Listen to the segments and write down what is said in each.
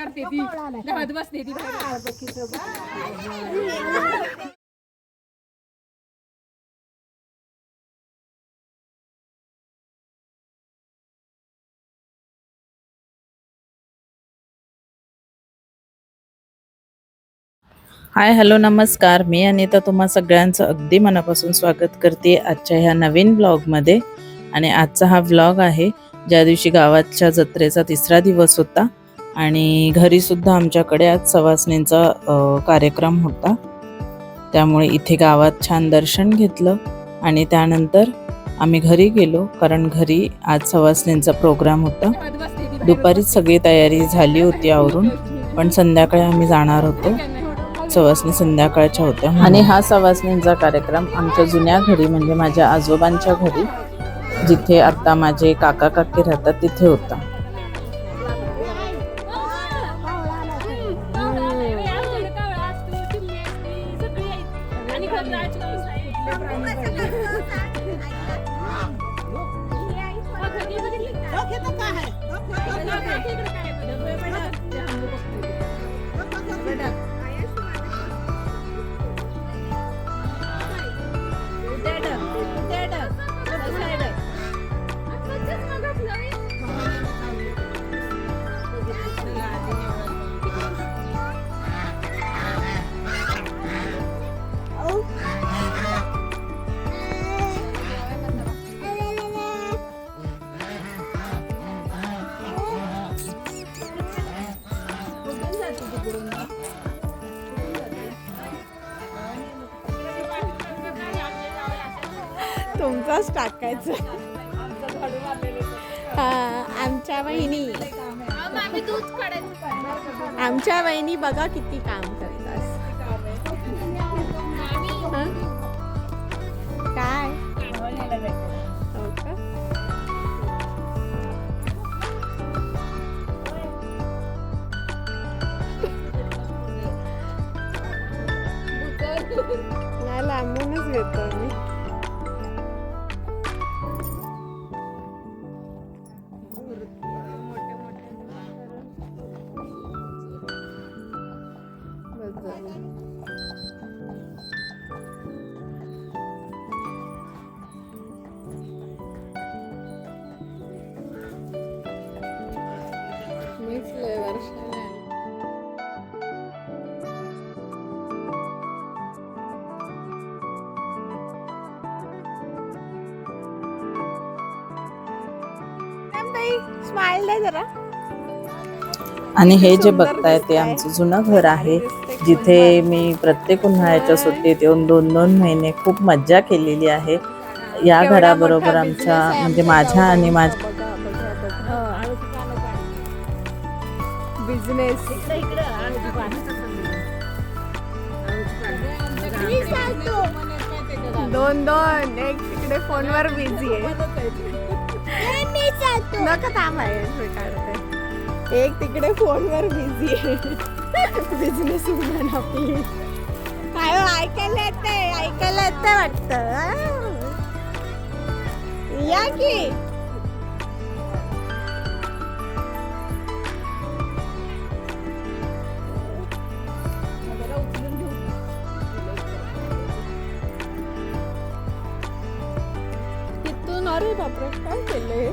करते ती घरात बसते ती. बाहेर. हाय हॅलो नमस्कार. मी अनिता तुम्हा सगळ्यांचं अगदी मनापासून स्वागत करते आजच्या ह्या नवीन ब्लॉगमध्ये. आणि आजचा हा ब्लॉग आहे ज्या दिवशी गावाच्या जत्रेचा तिसरा दिवस होता आणि घरीसुद्धा आमच्याकडे आज सवासणींचा कार्यक्रम होता. त्यामुळे इथे गावात छान दर्शन घेतलं आणि त्यानंतर आम्ही घरी गेलो कारण घरी आज सवासणींचा प्रोग्राम होता. दुपारीच सगळी तयारी झाली होती आवरून पण संध्याकाळी आम्ही जाणार होतो. सवासणी संध्याकाळच्या होत्या आणि हा सवासणींचा कार्यक्रम आमच्या जुन्या घरी म्हणजे माझ्या आजोबांच्या घरी जिथे आत्ता माझे काका काकी राहतात तिथे होता. तुमचाच टाकायचं. आमच्या बहिणी आमच्या बहिणी बघा किती काम करतात? काय? हो? नाही लांबूनच घेतो मी आणि हे जे बघताय ते. आमचं जुनं घर आहे जिथे मी प्रत्येक उन्हाळ्याच्या सुट्टीत येऊन दोन दोन महिने खूप मज्जा केलेली आहे. या घराबरोबर आमच्या आहे म्हणजे माझ्या आणि. माझ्या. बिझनेस दोन दोन एक तिकडे फोनवर बिझी आहे. नका थांबाय काढते एक तिकडे फोनवर बिझी आहे. बिझनेस वुमन आपली काय हो, ऐकायला येतंय ऐकायला येतंय वाटतं. या की. तिथून अरे बापरे काय केलंय?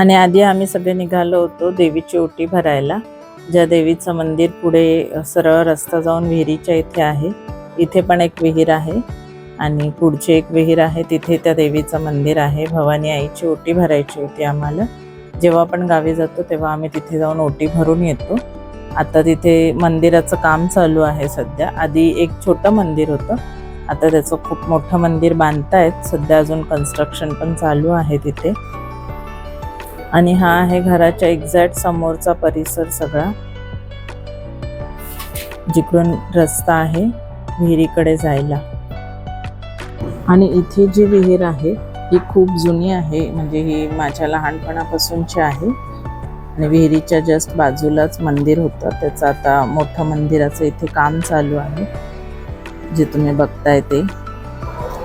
आणि आधी आम्ही सगळे निघालो होतो देवीची ओटी भरायला ज्या देवीचं मंदिर पुढे सरळ रस्ता जाऊन विहिरीच्या इथे आहे. इथे पण एक विहीर आहे आणि पुढची एक विहीर आहे. तिथे त्या देवीचं मंदिर आहे. भवानी आईची ओटी भरायची होती आम्हाला. जेव्हा आपण गावी जातो तेव्हा आम्ही तिथे जाऊन ओटी भरून येतो. आता तिथे मंदिराचं काम चालू आहे सध्या. आधी एक छोटं मंदिर होतं. आता त्याचं खूप मोठं मंदिर बांधतायत. सध्या अजून कन्स्ट्रक्शन पण चालू आहे तिथे. आणि हा आहे घराच्या एक्झॅक्ट समोरचा परिसर सगळा. जिकडून रस्ता आहे विहिरीकडे जायला. आणि इथे जी विहीर आहे ही खूप जुनी आहे म्हणजे ही माझ्या लहानपणापासूनची आहे. आणि विहिरीच्या जस्ट बाजूलाच मंदिर होतं. त्याचं आता मोठं मंदिराचं इथे काम चालू आहे जे तुम्ही बघताय ते.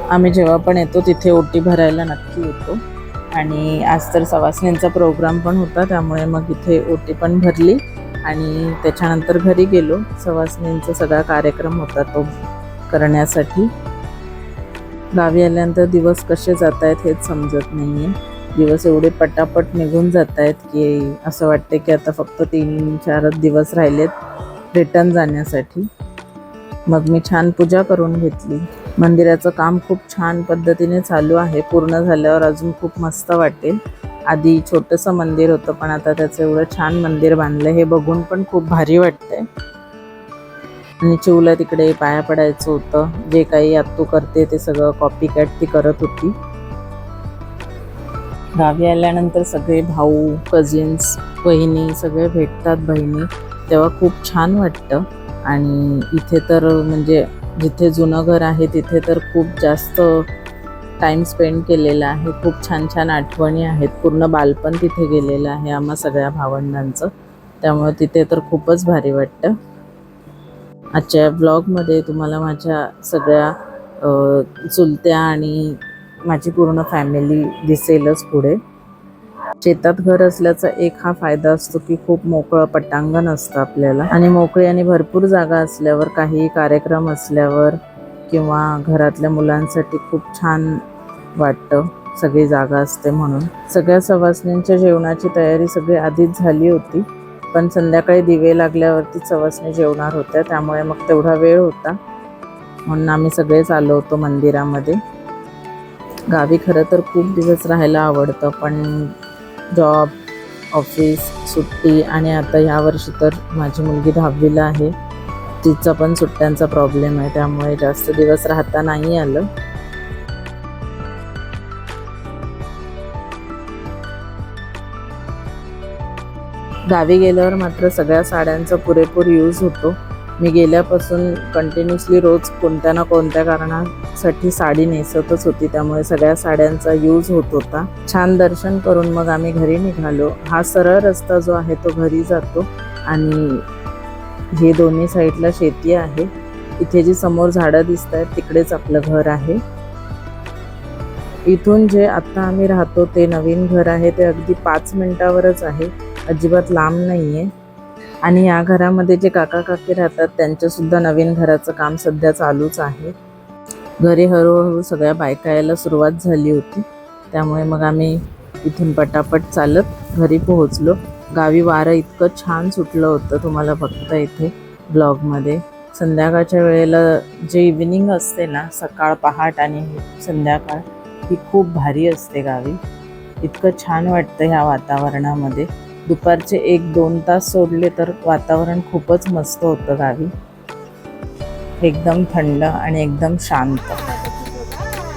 आम्ही जेव्हा पण येतो तिथे ओटी भरायला नक्की येतो. आणि आज तर सवासण्यांचा प्रोग्राम पण होता त्यामुळे मग इथे ओटी पण भरली आणि त्याच्यानंतर घरी गेलो. सवासणींचा सगळा कार्यक्रम होता तो करण्यासाठी. गावी आल्यानंतर दिवस कसे जात आहेत हेच समजत नाही आहे दिवस एवढे पटापट निघून जात आहेत की असं वाटते की आता फक्त तीन चारच दिवस राहिलेत रिटर्न जाण्यासाठी. मग मी छान पूजा करून घेतली. मंदिराचं काम खूप छान पद्धतीने चालू आहे. पूर्ण झाल्यावर अजून खूप मस्त वाटेल. आधी छोटंसं मंदिर होतं पण आता त्याचं एवढं छान मंदिर बांधलं हे बघून पण खूप भारी वाटतंय. आणि चिवला तिकडे पाया पडायचं होतं. जे काही आत्तू करते ते सगळं कॉपी कॅट ती करत होती. गावी आल्यानंतर सगळे भाऊ कझिन्स बहिणी सगळे भेटतात बहिणी. तेव्हा खूप छान वाटतं. आणि इथे तर म्हणजे जिथे जुनं घर आहे तिथे तर खूप जास्त टाईम स्पेंड केलेला आहे. खूप छान छान आठवणी आहेत. पूर्ण बालपण तिथे गेलेलं आहे आम्हा सगळ्या भावंडांचं. त्यामुळे तिथे तर खूपच भारी वाटतं. आजच्या ब्लॉगमध्ये तुम्हाला माझ्या सगळ्या चुलत्या आणि माझी पूर्ण फॅमिली दिसेलच पुढे. शेतात घर असल्याचा एक हा फायदा असतो की खूप मोकळं पटांगण असतं आपल्याला. आणि मोकळी आणि भरपूर जागा असल्यावर काही कार्यक्रम असल्यावर किंवा घरातल्या मुलांसाठी खूप छान वाटतं सगळी जागा असते म्हणून. सगळ्या सवासणींच्या जेवणाची तयारी सगळी आधीच झाली होती पण संध्याकाळी दिवे लागल्यावरती सवासणी जेवणार होत्या त्यामुळे मग तेवढा वेळ होता. म्हणून आम्ही सगळेच आलो होतो मंदिरामध्ये. गावी खरं तर खूप दिवस राहायला आवडतं पण जॉब ऑफिस सुट्टी आणि आता ह्या वर्षी तर माझी मुलगी दहावीला आहे. तिचा पण सुट्ट्यांचा प्रॉब्लेम आहे त्यामुळे जास्त दिवस राहता नाही आलं. गावी गेल्यावर मात्र सगळ्या साड्यांचा पुरेपूर यूज होतो. मी गेल्यापासून कंटिन्युअसली रोज कोणत्या ना कोणत्या कारणासाठी साडी नेसतच होती. त्यामुळे सगळ्या साड्यांचा यूज होत होता. छान दर्शन करून मग आम्ही घरी निघालो. हा सरळ रस्ता जो आहे तो घरी जातो आणि हे दोन्ही साईडला शेती आहे. इथे जी समोर झाडं दिसत आहेत तिकडेच आपलं घर आहे. इथून जे आत्ता आम्ही राहतो ते नवीन घर आहे. ते अगदी पाच मिनटावरच आहे. अजिबात लांब नाही आहे आणि या घरामध्ये जे काका काकी राहतात त्यांच्यासुद्धा नवीन घराचं काम सध्या चालूच आहे. घरी हळूहळू सगळ्या बायका यायला सुरुवात झाली होती. त्यामुळे मग आम्ही इथून पटापट चालत घरी पोहोचलो. गावी वारं इतकं छान सुटलं होतं तुम्हाला बघता इथे ब्लॉगमध्ये. संध्याकाळच्या वेळेला जे इव्हिनिंग असते ना सकाळ पहाट आणि संध्याकाळ ही खूप भारी असते गावी. इतकं छान वाटतं ह्या वातावरणामध्ये. दुपारचे एक दोन तास सोडले तर वातावरण खूपच मस्त होतं गावी. एकदम थंड आणि एकदम शांत.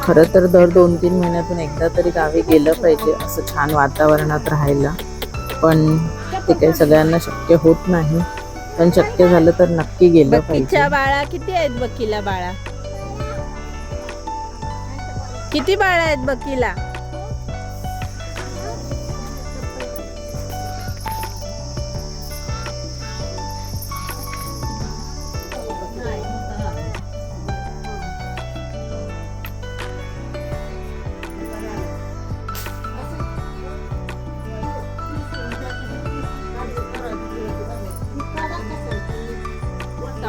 खरं तर दर दोन तीन महिन्यातून एकदा तरी गावी गेलं पाहिजे असं छान वातावरणात राहायला. पण ते काही सगळ्यांना शक्य होत नाही. पण शक्य झालं तर नक्की गेलं पाहिजे. बाळा किती आहेत बकीला बाळा? किती बाळा आहेत बकीला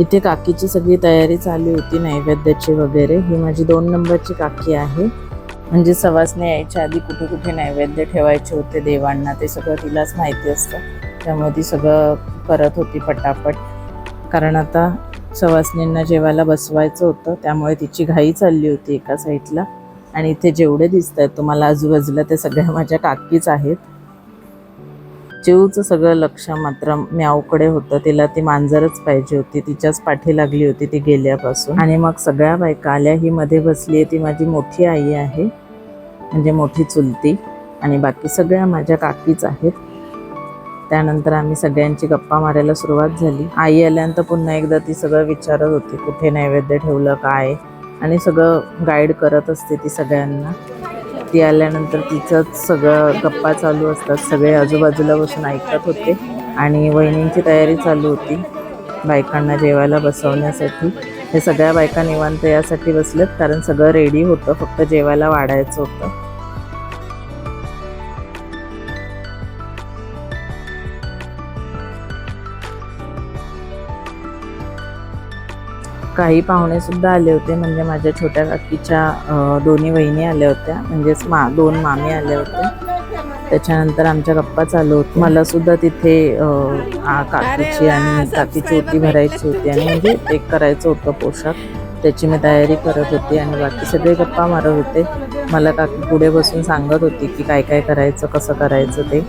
इथे काकीची सगळी तयारी चालू होती नैवेद्याची वगैरे. ही माझी दोन नंबरची काकी आहे. म्हणजे सवासने यायच्या आधी कुठे कुठे नैवेद्य ठेवायचे होते देवांना ते सगळं तिलाच माहिती असतं. त्यामुळे ती सगळं करत होती पटापट. कारण आता सवासनींना जेवायला बसवायचं होतं त्यामुळे तिची घाई चालली होती एका साईडला. आणि इथे जेवढे दिसत आहेत तुम्हाला आजूबाजूला ते सगळ्या माझ्या काकीच आहेत. चिऊचं सगळं लक्ष मात्र म्यावकडे होतं. तिला ती मांजरच पाहिजे होती. तिच्याच पाठी लागली होती ती गेल्यापासून. आणि मग सगळ्या बायका आल्या. ही मध्ये बसली आहे. ती माझी मोठी आई आहे. म्हणजे मोठी चुलती. आणि बाकी सगळ्या माझ्या काकीच आहेत. त्यानंतर आम्ही सगळ्यांची गप्पा मारायला सुरुवात झाली. आई आल्यानंतर पुन्हा एकदा ती सगळं विचारत होती. कुठे नैवेद्य ठेवलं? काय? आणि सगळं गाईड करत असते ती सगळ्यांना. ती आल्यानंतर तिचंच सगळं गप्पा चालू असतात. सगळे आजूबाजूला बसून ऐकत होते. आणि वहिनींची तयारी चालू होती बायकांना जेवायला बसवण्यासाठी. हे सगळ्या बायका निवांत यासाठी बसलेत कारण सगळं रेडी होतं. फक्त जेवायला वाढायचं होतं. काही पाहुणे सुद्धा आले होते म्हणजे माझ्या छोट्या काकीच्या दोन्ही वहिनी आल्या होत्या म्हणजेच मा दोन मामी आल्या होत्या. त्याच्यानंतर आमच्या गप्पा चालू होत्या मला सुद्धा तिथे काकीची आणि काकीची ओटी भरायची होती आणि म्हणजे एक करायचं होतं पोशाख. त्याची मी तयारी करत होती आणि बाकी सगळे गप्पा मारत होते. मला काकी पुढे बसून सांगत होती की काय काय करायचं कसं करायचं ते.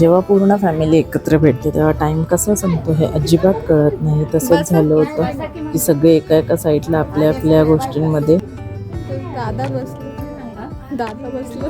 जेव्हा पूर्ण फॅमिली एकत्र भेटते तेव्हा टाइम कसा संपतो हे अजिबात कळत नाही. तसंच झालं होतं की सगळे एका एका साईडला आपल्या आपल्या गोष्टींमध्ये. दादा बसलो. दादा बसलो.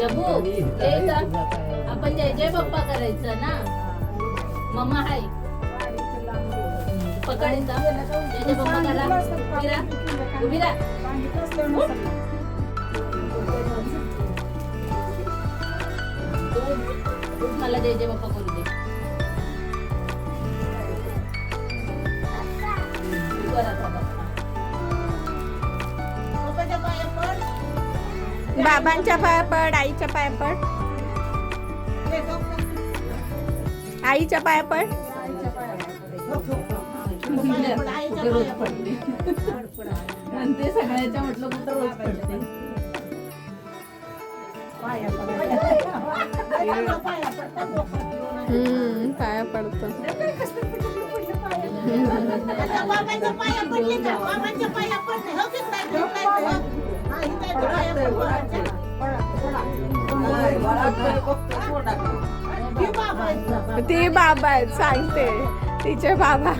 जबू ए जा. आपण जय जय बाप्पा करायचं ना मम्मा हाय पकडायचा जय जय बाप्पा करा उभी राहा. उभी राहा. तू- तू मला जय जय बाप्पा बाबांच्या पाया पड आईच्या पाया पड आईच्या पाया पड रोज पडते सगळ्याच्या म्हटलं कुठं रोज पडते हम्म पाया पडतो ते बाबा आहेत सांगते. तिचे बाबा.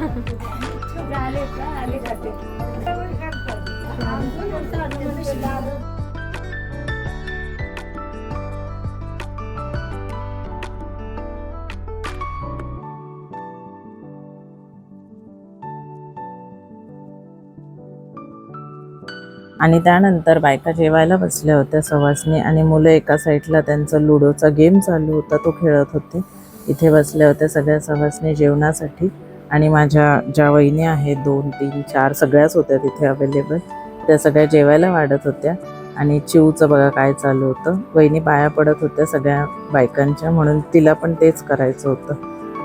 आणि त्यानंतर बायका जेवायला बसल्या होत्या सवासनी आणि मुलं एका साईडला त्यांचा लुडोचा गेम चालू होता तो खेळत होते. इथे बसल्या होत्या सगळ्या सवासनी जेवणासाठी आणि माझ्या ज्या वहिनी आहेत दोन तीन चार सगळ्याच होत्या तिथे अवेलेबल त्या सगळ्या जेवायला वाढत होत्या आणि चिवचं बघा काय चालू होतं. वहिनी पाया पडत होत्या सगळ्या बायकांच्या म्हणून तिला पण तेच करायचं होतं.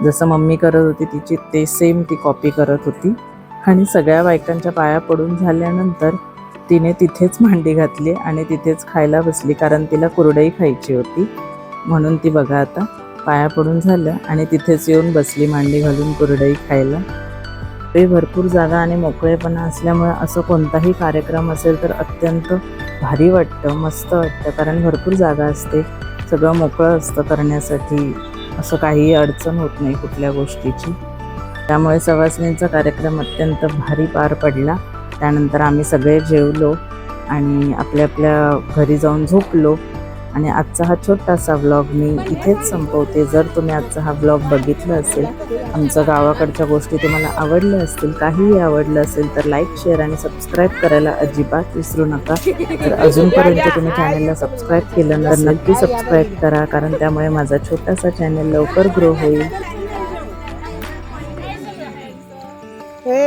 जसं मम्मी करत होती तिची ते सेम ती कॉपी करत होती. आणि सगळ्या बायकांच्या पाया पडून झाल्यानंतर तिने तिथेच मांडी घातली आणि तिथेच खायला बसली कारण तिला कुरडई खायची होती. म्हणून ती बघा आता पाया पडून झालं आणि तिथेच येऊन बसली मांडी घालून कुरडई खायला. ते भरपूर जागा आणि मोकळेपणा असल्यामुळे असं कोणताही कार्यक्रम असेल तर अत्यंत भारी वाटतं मस्त वाटतं कारण भरपूर जागा असते. सगळं मोकळं असतं करण्यासाठी. असं काही अडचण होत नाही कुठल्या गोष्टीची. त्यामुळे सवासणींचा कार्यक्रम अत्यंत भारी पार पडला. त्यानंतर आम्ही सगळे जेवलो आणि आपल्या आपल्या घरी जाऊन झोपलो. आणि आजचा हा छोटासा व्लॉग मी इथेच संपवते. जर तुम्ही आजचा हा व्लॉग बघितला असेल आमच्या गावाकडच्या गोष्टी तुम्हाला आवडल्या असतील काहीही आवडलं असेल तर लाईक शेअर आणि सबस्क्राईब करायला अजिबात विसरू नका. तर अजूनपर्यंत तुम्ही चॅनलला सबस्क्राईब केलं तर नक्की सबस्क्राईब करा कारण त्यामुळे माझा छोटासा चॅनल लवकर ग्रो होईल.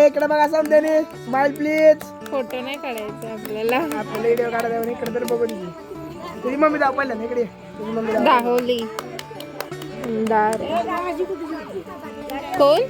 इकडे बघा समजेने. स्माइल प्लीज फोटो नाही काढायचा आपल्याला. आपल्याला व्हिडिओ काढा जाऊन इकडे तर बघून घे. तुझी मम्मी दाव पहिल्या इकडे. तुझी मम्मी दाव दाहोली दार. कोण?